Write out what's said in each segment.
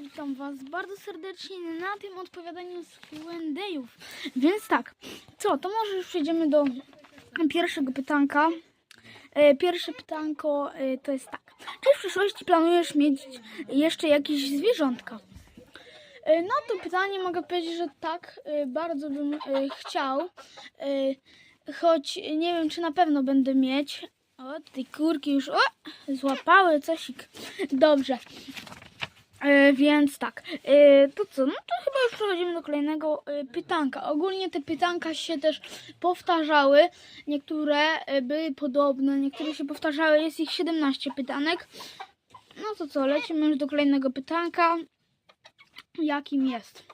Witam was bardzo serdecznie na tym odpowiadaniu z Q&A'ów. Więc tak, co, to może już przejdziemy do pierwszego pytanka. E, Pierwsze pytanko e, to jest tak. Czy w przyszłości planujesz mieć jeszcze jakieś zwierzątka? Na to pytanie mogę powiedzieć, że tak, bardzo bym chciał. Choć nie wiem, czy na pewno będę mieć. O, tej kurki już o, złapały cosik. Dobrze. E, więc tak, e, to co? No to chyba już przechodzimy do kolejnego e, pytanka. Ogólnie te pytanka się też powtarzały. Niektóre e, były podobne, niektóre się powtarzały. Jest ich 17 pytanek. No to co, lecimy już do kolejnego pytanka. Jakim jest?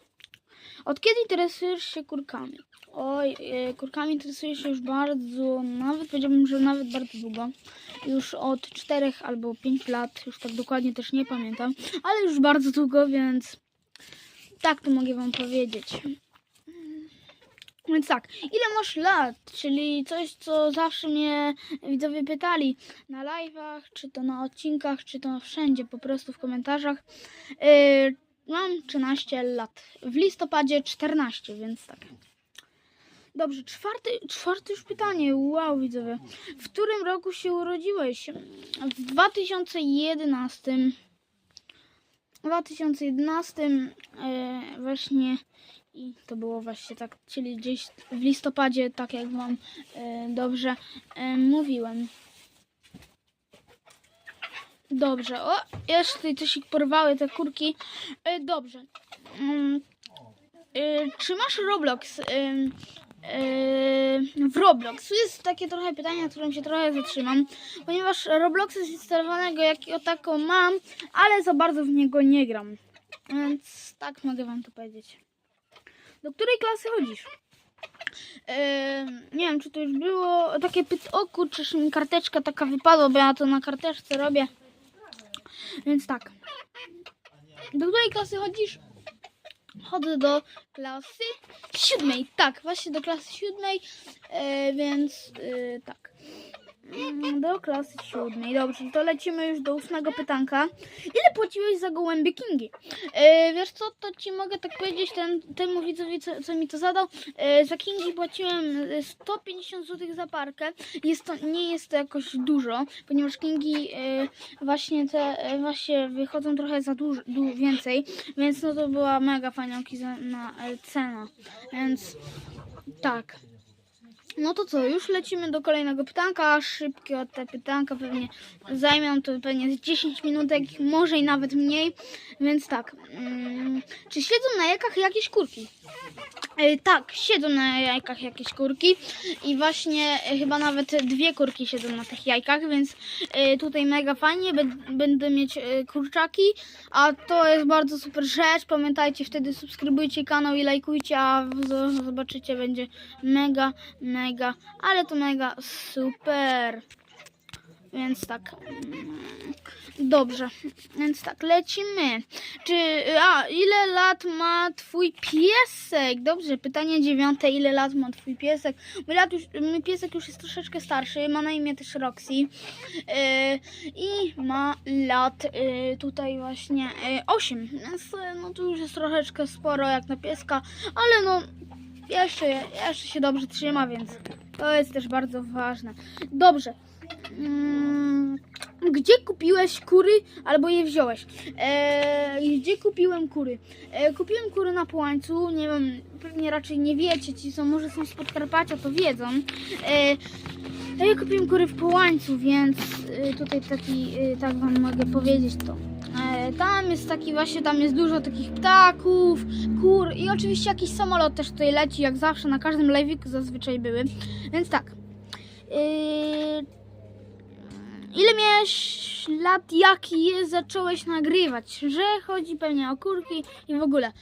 Od kiedy interesujesz się kurkami? Oj, e, kurkami interesuję się już bardzo, nawet powiedziałbym, że nawet bardzo długo. Już od 4 albo 5 lat, już tak dokładnie też nie pamiętam, ale już bardzo długo, więc tak to mogę wam powiedzieć. Więc tak, ile masz lat? Czyli coś, co zawsze mnie widzowie pytali na live'ach, czy to na odcinkach, czy to wszędzie, po prostu w komentarzach. Yy, mam 13 lat. W listopadzie 14, więc tak. Dobrze, czwarte, czwarte już pytanie. Wow, widzowie. W którym roku się urodziłeś? W 2011. W 2011 e, właśnie i to było właśnie tak, czyli gdzieś w listopadzie, tak jak wam e, dobrze e, mówiłem. Dobrze, o, jeszcze tutaj coś porwały te kurki. E, dobrze. Mm, e, czy masz Roblox? W Roblox. Tu jest takie trochę pytanie, na którym się trochę zatrzymam, ponieważ Roblox jest instalowanego jak o taką mam, ale za bardzo w niego nie gram. Więc tak mogę wam to powiedzieć. Do której klasy chodzisz? Yy, nie wiem, czy to już było takie pyt... O kurczę, że mi karteczka taka wypadła, bo ja to na karteczce robię. Więc tak. Do której klasy chodzisz? Chodzę do klasy siódmej. Tak, właśnie do klasy siódmej, e, więc e, tak. Mm, Do klasy siódmej. Dobrze, to lecimy już do ósmego pytanka. Ile płaciłeś za gołębie Kingi? E, wiesz co, to ci mogę tak powiedzieć ten, temu widzowi, co, co mi to zadał. E, za Kingi płaciłem e, 150 zł za parkę. Jest to, nie jest to jakoś dużo, ponieważ Kingi e, właśnie te e, właśnie wychodzą trochę za dużo, du, więcej, więc no to była mega fajna e, cena. Więc tak. No to co, już lecimy do kolejnego pytanka. Szybkie te pytanka pewnie zajmą to pewnie z 10 minutek, może i nawet mniej. Więc tak. Mm, czy siedzą na jajkach jakieś kurki? E, tak, siedzą na jajkach jakieś kurki i właśnie e, chyba nawet dwie kurki siedzą na tych jajkach, więc e, tutaj mega fajnie, Bę- będę mieć kurczaki, a to jest bardzo super rzecz. Pamiętajcie, wtedy subskrybujcie kanał i lajkujcie, a zobaczycie, będzie mega, mega, ale to mega super. Więc tak. mm, Dobrze, więc tak, lecimy. Czy, a, ile lat ma twój piesek? Dobrze, pytanie dziewiąte, ile lat ma twój piesek? Mój, lat już, mój piesek już jest troszeczkę starszy, ma na imię też Roxy. Yy, I ma lat yy, tutaj właśnie yy, 8. Więc yy, no to już jest troszeczkę sporo jak na pieska, ale no jeszcze, jeszcze się dobrze trzyma, więc to jest też bardzo ważne. Dobrze. Mm, gdzie kupiłeś kury albo je wziąłeś? E, gdzie kupiłem kury? E, kupiłem kury na Połańcu, nie wiem, pewnie raczej nie wiecie, ci co może są z Podkarpacia to wiedzą. E, a ja kupiłem kury w Połańcu, więc e, tutaj taki, e, tak wam mogę powiedzieć to. Tam jest taki właśnie, tam jest dużo takich ptaków, kur i oczywiście jakiś samolot też tutaj leci, jak zawsze, na każdym live'iku zazwyczaj były. Więc tak. Yy, Ile miałeś lat, jak je zacząłeś nagrywać? Że chodzi pewnie o kurki i w ogóle.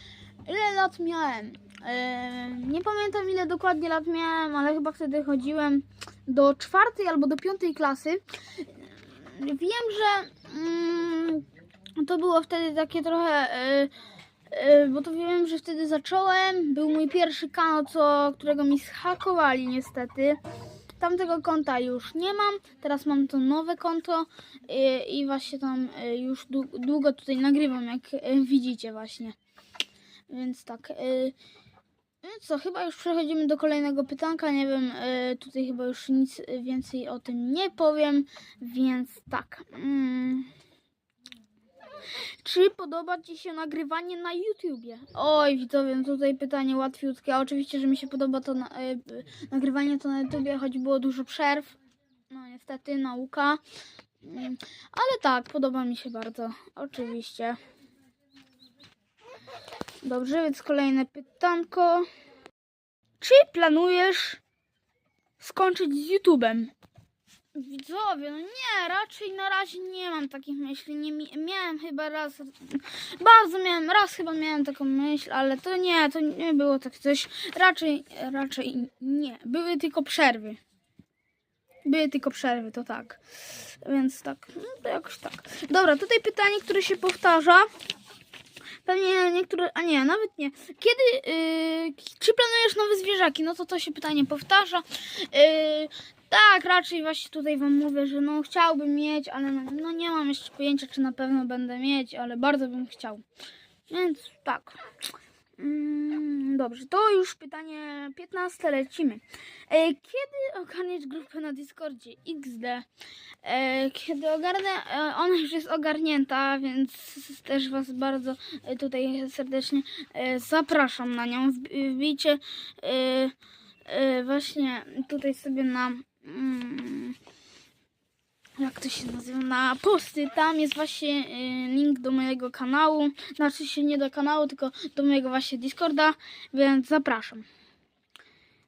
Ile lat miałem? Yy, nie pamiętam ile dokładnie lat miałem, ale chyba wtedy chodziłem do czwartej albo do piątej klasy. Wiem, że mm, to było wtedy takie trochę. Yy, yy, bo to wiem, że wtedy zacząłem. Był mój pierwszy kanał, co, którego mi zhakowali niestety. tamtego konta już nie mam, teraz mam to nowe konto y, i właśnie tam już dłu- długo tutaj nagrywam, jak widzicie właśnie. Więc tak. no co, chyba już przechodzimy do kolejnego pytanka. Nie wiem, tutaj chyba już nic więcej o tym nie powiem, więc tak. Mm. Czy podoba Ci się nagrywanie na YouTubie? Oj, widzowie, no tutaj pytanie łatwiutkie. Oczywiście, że mi się podoba to na, y, nagrywanie to na YouTubie, choć było dużo przerw. No niestety, nauka. Mm, Ale tak, podoba mi się bardzo. Oczywiście. Dobrze, więc kolejne pytanko. Czy planujesz skończyć z YouTubem? Widzowie, no nie, raczej na razie nie mam takich myśli. Nie mi- miałem chyba raz, bardzo miałem, raz chyba miałem taką myśl, ale to nie, to nie było tak coś. Raczej, raczej nie. Były tylko przerwy. Były tylko przerwy, to tak. Więc tak, no to jakoś tak. Dobra, tutaj pytanie, które się powtarza. Pewnie niektóre, a nie, nawet nie. Kiedy, yy, czy planujesz nowe zwierzaki? No to to się pytanie powtarza. Yy, tak, raczej właśnie tutaj wam mówię, że no chciałbym mieć, ale no, no nie mam jeszcze pojęcia, czy na pewno będę mieć, ale bardzo bym chciał. Więc tak. Mm, dobrze, to już pytanie 15, lecimy. E, kiedy ogarniesz grupę na Discordzie XD? E, kiedy ogarnę, e, ona już jest ogarnięta, więc też Was bardzo e, tutaj serdecznie e, zapraszam na nią. Wb- Wbijcie e, e, właśnie tutaj sobie na. Mm, jak to się nazywa? Na posty. Tam jest właśnie e, link do mojego kanału. Znaczy się nie do kanału, tylko do mojego właśnie Discorda, więc zapraszam.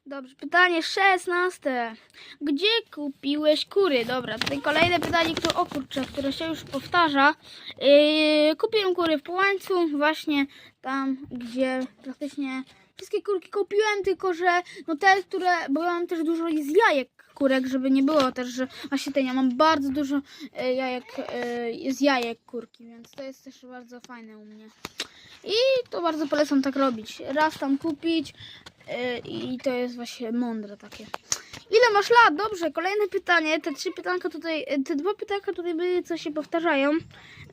Dobrze, pytanie 16. Gdzie kupiłeś kury? Dobra, tutaj kolejne pytanie, które, o kurczę, które się już powtarza. Yy, kupiłem kury w Połańcu, właśnie tam, gdzie praktycznie wszystkie kurki kupiłem, tylko że no te, które, bo ja mam też dużo z jajek kurek, żeby nie było też, że właśnie ten, ja mam bardzo dużo e, jajek, e, z jajek kurki, więc to jest też bardzo fajne u mnie. I to bardzo polecam tak robić. Raz tam kupić e, i to jest właśnie mądre takie. Ile masz lat? Dobrze, kolejne pytanie. Te trzy pytanka tutaj, te dwa pytanka tutaj były, co się powtarzają.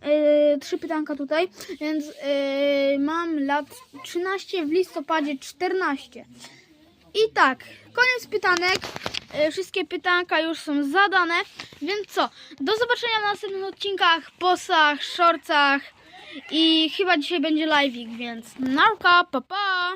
E, trzy pytanka tutaj, więc e, mam lat 13, w listopadzie 14. I tak, koniec pytanek. E, Wszystkie pytanka już są zadane, więc co? Do zobaczenia na następnych odcinkach, posach, shortsach i chyba dzisiaj będzie live'ik, więc narka, pa pa!